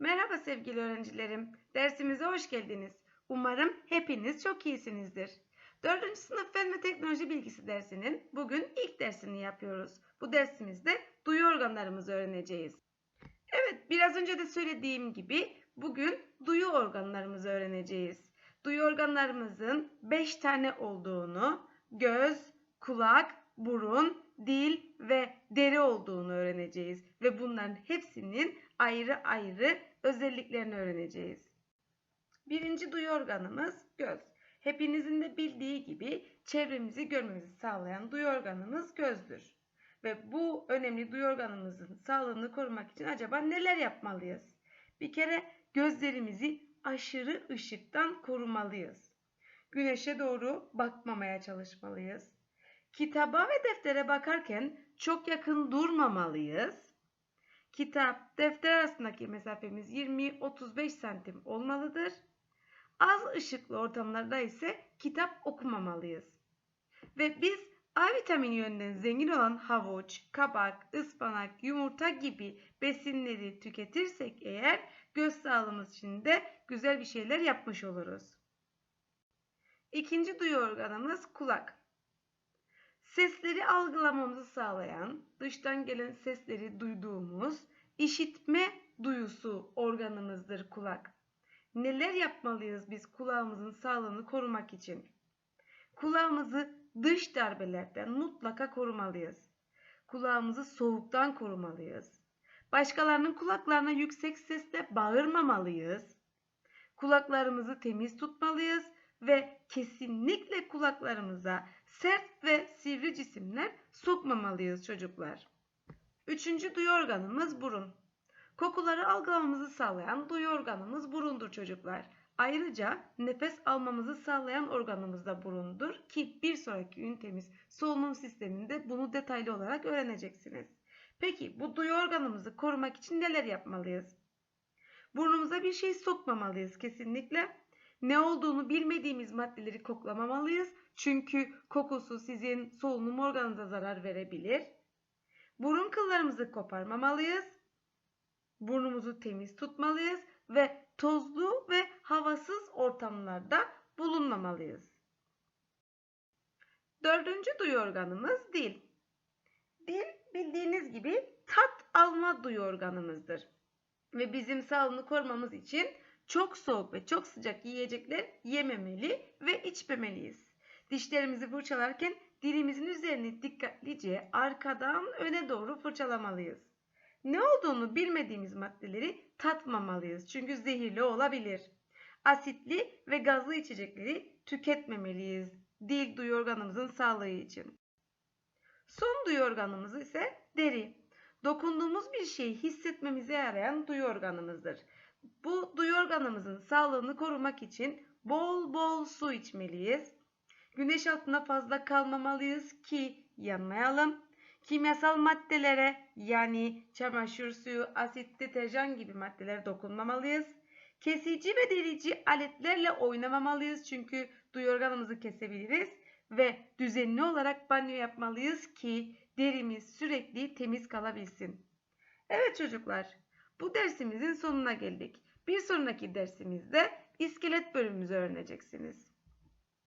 Merhaba sevgili öğrencilerim. Dersimize hoş geldiniz. Umarım hepiniz çok iyisinizdir. 4. sınıf Fen ve Teknoloji Bilgisi dersinin bugün ilk dersini yapıyoruz. Bu dersimizde duyu organlarımızı öğreneceğiz. Evet, biraz önce de söylediğim gibi bugün duyu organlarımızı öğreneceğiz. Duyu organlarımızın 5 tane olduğunu, göz, kulak, burun, dil ve deri olduğunu öğreneceğiz. Ve bunların hepsinin ayrı ayrı özelliklerini öğreneceğiz. Birinci duyu organımız göz. Hepinizin de bildiği gibi çevremizi görmemizi sağlayan duyu organımız gözdür. Ve bu önemli duyu organımızın sağlığını korumak için acaba neler yapmalıyız? Bir kere gözlerimizi aşırı ışıktan korumalıyız. Güneşe doğru bakmamaya çalışmalıyız. Kitaba ve deftere bakarken çok yakın durmamalıyız. Kitap, defter arasındaki mesafemiz 20-35 santim olmalıdır. Az ışıklı ortamlarda ise kitap okumamalıyız. Ve biz A vitamini yönünden zengin olan havuç, kabak, ıspanak, yumurta gibi besinleri tüketirsek eğer göz sağlığımız için de güzel bir şeyler yapmış oluruz. İkinci duyu organımız kulak. Sesleri algılamamızı sağlayan, dıştan gelen sesleri duyduğumuz işitme duyusu organımızdır kulak. Neler yapmalıyız biz kulağımızın sağlığını korumak için? Kulağımızı dış darbelerden mutlaka korumalıyız. Kulağımızı soğuktan korumalıyız. Başkalarının kulaklarına yüksek sesle bağırmamalıyız. Kulaklarımızı temiz tutmalıyız ve kesinlikle kulaklarımıza sert ve sivri cisimler sokmamalıyız çocuklar. Üçüncü duyu organımız burun. Kokuları algılamamızı sağlayan duyu organımız burundur çocuklar. Ayrıca nefes almamızı sağlayan organımız da burundur ki bir sonraki ünitemiz solunum sisteminde bunu detaylı olarak öğreneceksiniz. Peki bu duyu organımızı korumak için neler yapmalıyız? Burnumuza bir şey sokmamalıyız kesinlikle. Ne olduğunu bilmediğimiz maddeleri koklamamalıyız. Çünkü kokusu sizin solunum organınıza zarar verebilir. Burun kıllarımızı koparmamalıyız. Burnumuzu temiz tutmalıyız ve tozlu ve havasız ortamlarda bulunmamalıyız. Dördüncü duyu organımız dil. Dil bildiğiniz gibi tat alma duyu organımızdır. Ve bizim sağlığını korumamız için çok soğuk ve çok sıcak yiyecekler yememeli ve içmemeliyiz. Dişlerimizi fırçalarken dilimizin üzerini dikkatlice arkadan öne doğru fırçalamalıyız. Ne olduğunu bilmediğimiz maddeleri tatmamalıyız çünkü zehirli olabilir. Asitli ve gazlı içecekleri tüketmemeliyiz dil duyu organımızın sağlığı için. Son duyu organımız ise deri. Dokunduğumuz bir şeyi hissetmemize yarayan duyu organımızdır. Bu duyu organımızın sağlığını korumak için bol bol su içmeliyiz. Güneş altında fazla kalmamalıyız ki yanmayalım. Kimyasal maddelere yani çamaşır suyu, asit, deterjan gibi maddelere dokunmamalıyız. Kesici ve delici aletlerle oynamamalıyız çünkü duyu organımızı kesebiliriz. Ve düzenli olarak banyo yapmalıyız ki derimiz sürekli temiz kalabilsin. Evet çocuklar, bu dersimizin sonuna geldik. Bir sonraki dersimizde iskelet bölümümüzü öğreneceksiniz.